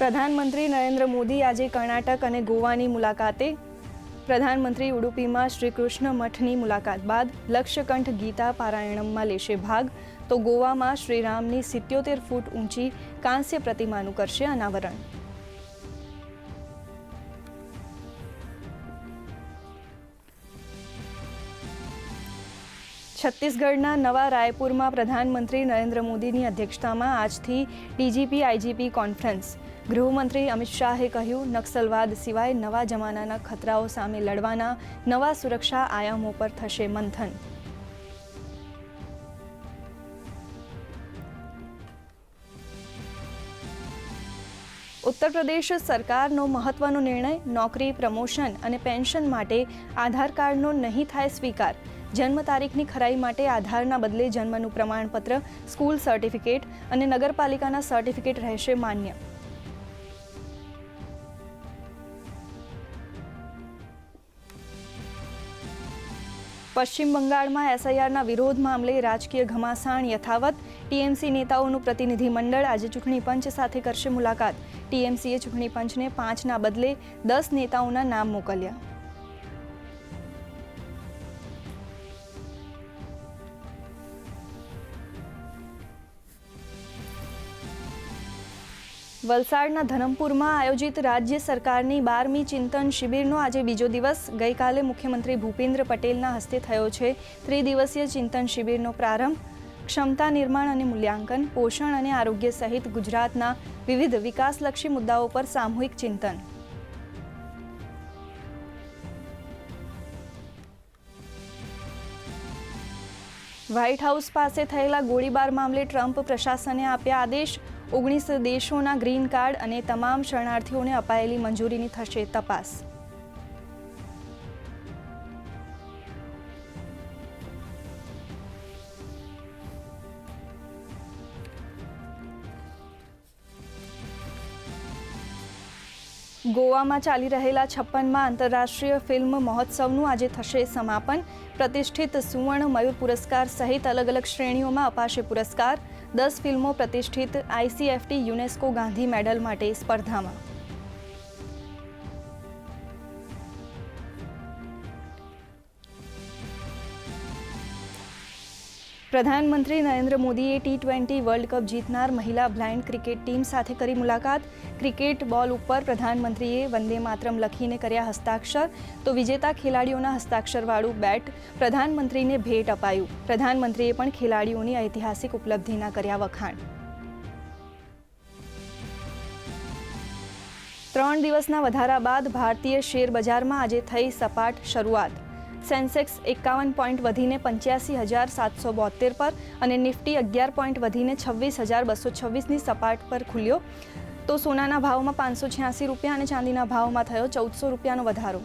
પ્રધાનમંત્રી નરેન્દ્ર મોદી આજે કર્ણાટક અને ગોવાની મુલાકાતે. પ્રધાનમંત્રી ઉડુપીમાં શ્રી કૃષ્ણ મઠની મુલાકાત બાદ લક્ષ્યકંઠ ગીતા પારાયણમમાં લેશે ભાગ. તો ગોવામાં શ્રીરામની સિત્યોતેર ફૂટ ઊંચી કાંસ્ય પ્રતિમાનું કરશે અનાવરણ. છત્તીસગઢના નવા રાયપુરમાં પ્રધાનમંત્રી નરેન્દ્ર મોદીની અધ્યક્ષતામાં આજથી ડીજીપી આઈજીપી કોન્ફરન્સ. ગૃહમંત્રી અમિત શાહે કહ્યું, નક્સલવાદ સિવાય નવા જમાનાના ખતરાઓ સામે લડવાના નવા સુરક્ષા આયામો પર થશે મંથન. ઉત્તર પ્રદેશ સરકારનો મહત્વનો નિર્ણય, નોકરી, પ્રમોશન અને પેન્શન માટે આધાર કાર્ડનો નહીં થાય સ્વીકાર. જન્મ તારીખની ખરાઈ માટે આધારના બદલે જન્મનું પ્રમાણપત્ર, સ્કૂલ સર્ટિફિકેટ અને નગરપાલિકાના સર્ટિફિકેટ રહેશે માન્ય. પશ્ચિમ બંગાળમાં એસઆઈઆરના વિરોધ મામલે રાજકીય ઘમાસાણ યથાવત. ટીએમસી નેતાઓનું પ્રતિનિધિમંડળ આજે ચૂંટણી પંચ સાથે કરશે મુલાકાત. ટીએમસીએ ચૂંટણી પંચને પાંચના બદલે દસ નેતાઓના નામ મોકલ્યા. વલસાડના ધરમપુરમાં આયોજિત રાજ્ય સરકારની બારમી ચિંતન શિબિરનો આજે બીજો દિવસ. ગઈકાલે મુખ્યમંત્રી ભૂપેન્દ્ર પટેલના હસ્તે થયો છે ત્રિદિવસીય ચિંતન શિબિરનો પ્રારંભ. ક્ષમતા નિર્માણ અને મૂલ્યાંકન, પોષણ અને આરોગ્ય સહિત ગુજરાતના વિવિધ વિકાસલક્ષી મુદ્દાઓ પર સામૂહિક ચિંતન. વ્હાઇટ હાઉસ પાસે થયેલા ગોળીબાર મામલે ટ્રમ્પ પ્રશાસને આપ્યા આદેશ. ઓગણીસ દેશોના ગ્રીન કાર્ડ અને તમામ શરણાર્થીઓને અપાયેલી મંજૂરીની થશે તપાસ. ગોવામાં ચાલી રહેલા છપ્પનમાં આંતરરાષ્ટ્રીય ફિલ્મ મહોત્સવનું આજે થશે સમાપન. પ્રતિષ્ઠિત સુવર્ણ મયુર પુરસ્કાર સહિત અલગ અલગ શ્રેણીઓમાં અપાશે પુરસ્કાર. દસ ફિલ્મો પ્રતિષ્ઠિત આઈસીએફટી, યુનેસ્કો ગાંધી મેડલ માટે સ્પર્ધામાં. પ્રધાનમંત્રી નરેન્દ્ર મોદીએ ટી ટ્વેન્ટી વર્લ્ડ કપ જીતનાર મહિલા બ્લાઇન્ડ ક્રિકેટ ટીમ સાથે કરી મુલાકાત. ક્રિકેટ બોલ ઉપર પ્રધાનમંત્રીએ વંદે માતરમ લખીને કર્યા હસ્તાક્ષર. તો વિજેતા ખેલાડીઓના હસ્તાક્ષરવાળું બેટ પ્રધાનમંત્રીને ભેટ અપાયું. પ્રધાનમંત્રીએ પણ ખેલાડીઓની ઐતિહાસિક ઉપલબ્ધિના કર્યા વખાણ. ત્રણ દિવસના વધારા બાદ ભારતીય શેર બજારમાં આજે થઈ સપાટ શરૂઆત. સેન્સેક્સ એકાવન પોઈન્ટ વધીને પંચ્યાસી હજાર સાતસો બોતેર પર અને નિફ્ટી અગિયાર પોઈન્ટ વધીને છવ્વીસ હજાર બસો છવ્વીસની સપાટ પર ખુલ્યો. તો સોનાના ભાવમાં પાંચસો છ્યાસી રૂપિયા અને ચાંદીના ભાવમાં થયો ચૌદસો રૂપિયાનો વધારો.